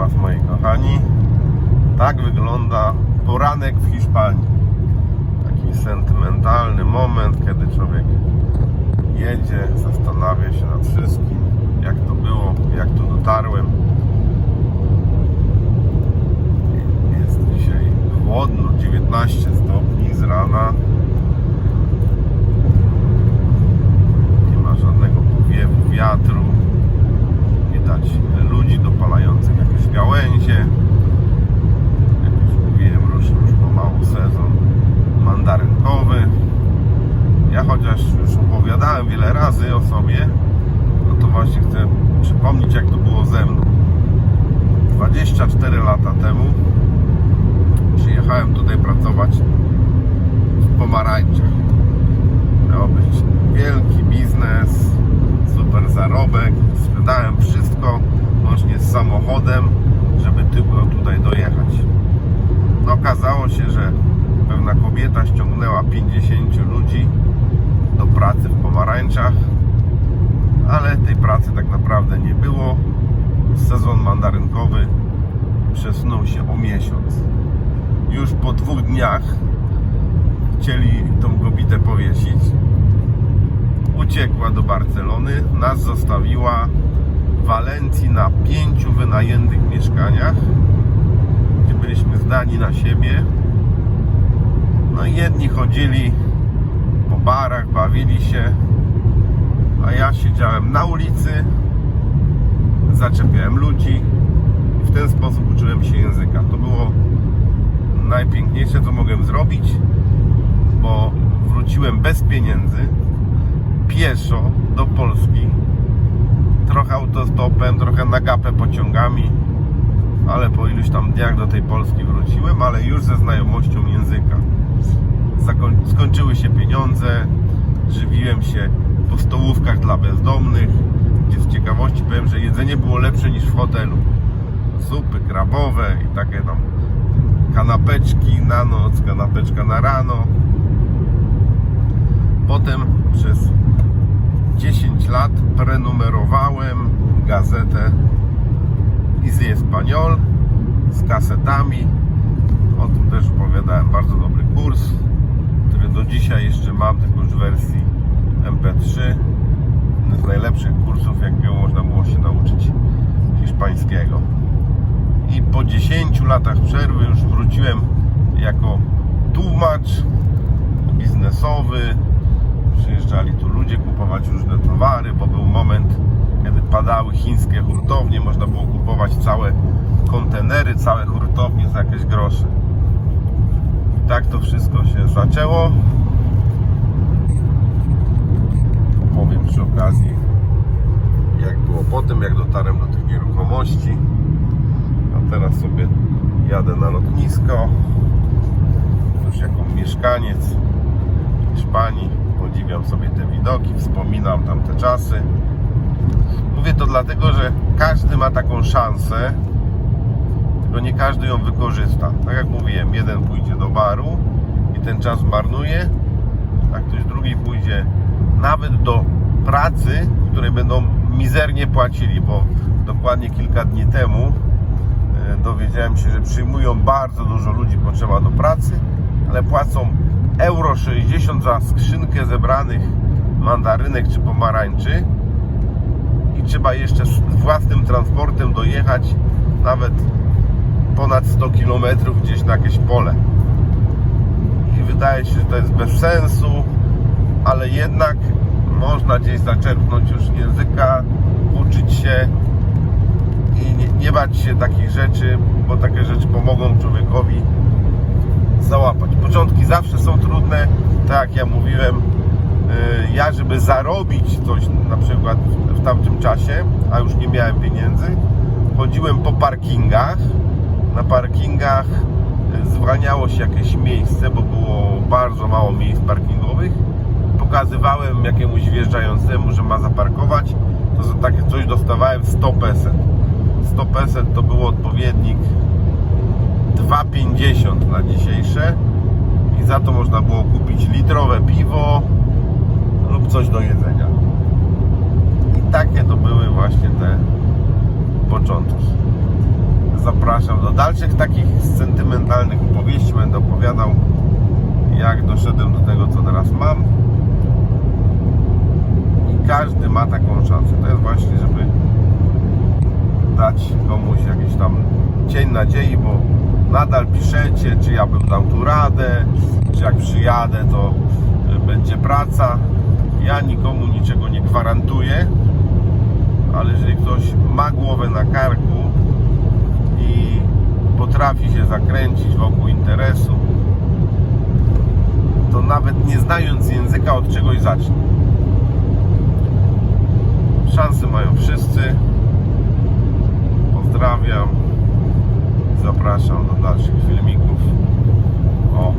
Was moi kochani. Tak wygląda poranek w Hiszpanii. Taki sentymentalny moment, kiedy człowiek jedzie, zastanawia się nad wszystkim, jak to było, jak tu dotarłem. Jest dzisiaj chłodno, 19 stopni z rana. Nie ma żadnego powiewu wiatru. Widać ludzi dopalających jakieś gałęzie. Jak już mówiłem, ruszył już pomału sezon mandarynkowy. Ja chociaż już opowiadałem wiele razy o sobie, no to właśnie chcę przypomnieć jak to było ze mną. 24 lata temu przyjechałem tutaj pracować w pomarańczach. Miał być wielki biznes, super zarobek. Sprzedałem wszystko, łącznie z samochodem, żeby tylko tutaj dojechać. No, okazało się, że pewna kobieta ściągnęła 50 ludzi do pracy w pomarańczach, ale tej pracy tak naprawdę nie było. Sezon mandarynkowy przesunął się o miesiąc. Już po dwóch dniach chcieli tą kobietę powiesić. Uciekła do Barcelony, nas zostawiła w Walencji na pięciu wynajętych mieszkaniach, gdzie byliśmy zdani na siebie. No i jedni chodzili po barach, bawili się, a ja siedziałem na ulicy, zaczepiałem ludzi i w ten sposób uczyłem się języka. To było najpiękniejsze, co mogłem zrobić, bo wróciłem bez pieniędzy, pieszo do Polski, trochę autostopem, trochę na gapę pociągami, ale po iluś tam dniach do tej Polski wróciłem, ale już ze znajomością języka. Skończyły się pieniądze, żywiłem się po stołówkach dla bezdomnych, gdzie z ciekawości powiem, że jedzenie było lepsze niż w hotelu. Supy krabowe i takie tam kanapeczki na noc, kanapeczka na rano. Potem przez 10 lat prenumerowałem gazetę Easy Espanol z kasetami. O tym też opowiadałem. Bardzo dobry kurs, do dzisiaj jeszcze mam, tylko już w wersji MP3. Jeden z najlepszych kursów, jakiego można było się nauczyć hiszpańskiego. I po 10 latach przerwy już wróciłem jako tłumacz biznesowy. Przyjeżdżali tu ludzie kupować różne towary, bo był moment, kiedy padały chińskie hurtownie, można było kupować całe kontenery, całe hurtownie za jakieś grosze. Tak to wszystko się zaczęło. Powiem przy okazji, jak było potem, jak dotarłem do tych nieruchomości. A teraz sobie jadę na lotnisko. Już jako mieszkaniec Hiszpanii podziwiam sobie te widoki, wspominam tamte czasy. Mówię to dlatego, że każdy ma taką szansę, tylko nie każdy ją wykorzysta. Tak jak mówiłem, jeden pójdzie do baru i ten czas marnuje, a ktoś drugi pójdzie nawet do pracy, której będą mizernie płacili, bo dokładnie kilka dni temu e, dowiedziałem się, że przyjmują bardzo dużo ludzi potrzeba do pracy, ale płacą euro 60 za skrzynkę zebranych mandarynek czy pomarańczy i trzeba jeszcze z własnym transportem dojechać nawet ponad 100 km gdzieś na jakieś pole. I wydaje się, że to jest bez sensu, ale jednak można gdzieś zaczerpnąć już języka, uczyć się i nie, nie bać się takich rzeczy, bo takie rzeczy pomogą człowiekowi załapać. Początki zawsze są trudne, tak jak ja mówiłem. yy, Ja, żeby zarobić coś na przykład w tamtym czasie, a już nie miałem pieniędzy, chodziłem po parkingach. Na parkingach yy, zwalniało się jakieś miejsce, bo było bardzo mało miejsc parkingowych. Pokazywałem jakiemuś wjeżdżającemu, że ma zaparkować, to za takie coś dostawałem 100 peset. 100 peset to był odpowiednik 2,50 na dzisiejsze i za to można było kupić litrowe piwo lub coś do jedzenia. I takie to były właśnie te początki. Zapraszam do dalszych takich sentymentalnych opowieści. Będę opowiadał, jak doszedłem do tego, co teraz mam. I każdy ma taką szansę. To jest właśnie, żeby dać komuś jakiś tam cień nadziei, bo nadal piszecie, czy ja bym dał tu radę, czy jak przyjadę, to będzie praca. Ja nikomu niczego nie gwarantuję, ale jeżeli ktoś ma głowę na karku i potrafi się zakręcić wokół interesu, to nawet nie znając języka od czegoś zacznie. Szanse mają wszyscy. Pozdrawiam. Zapraszam do dalszych filmików. O,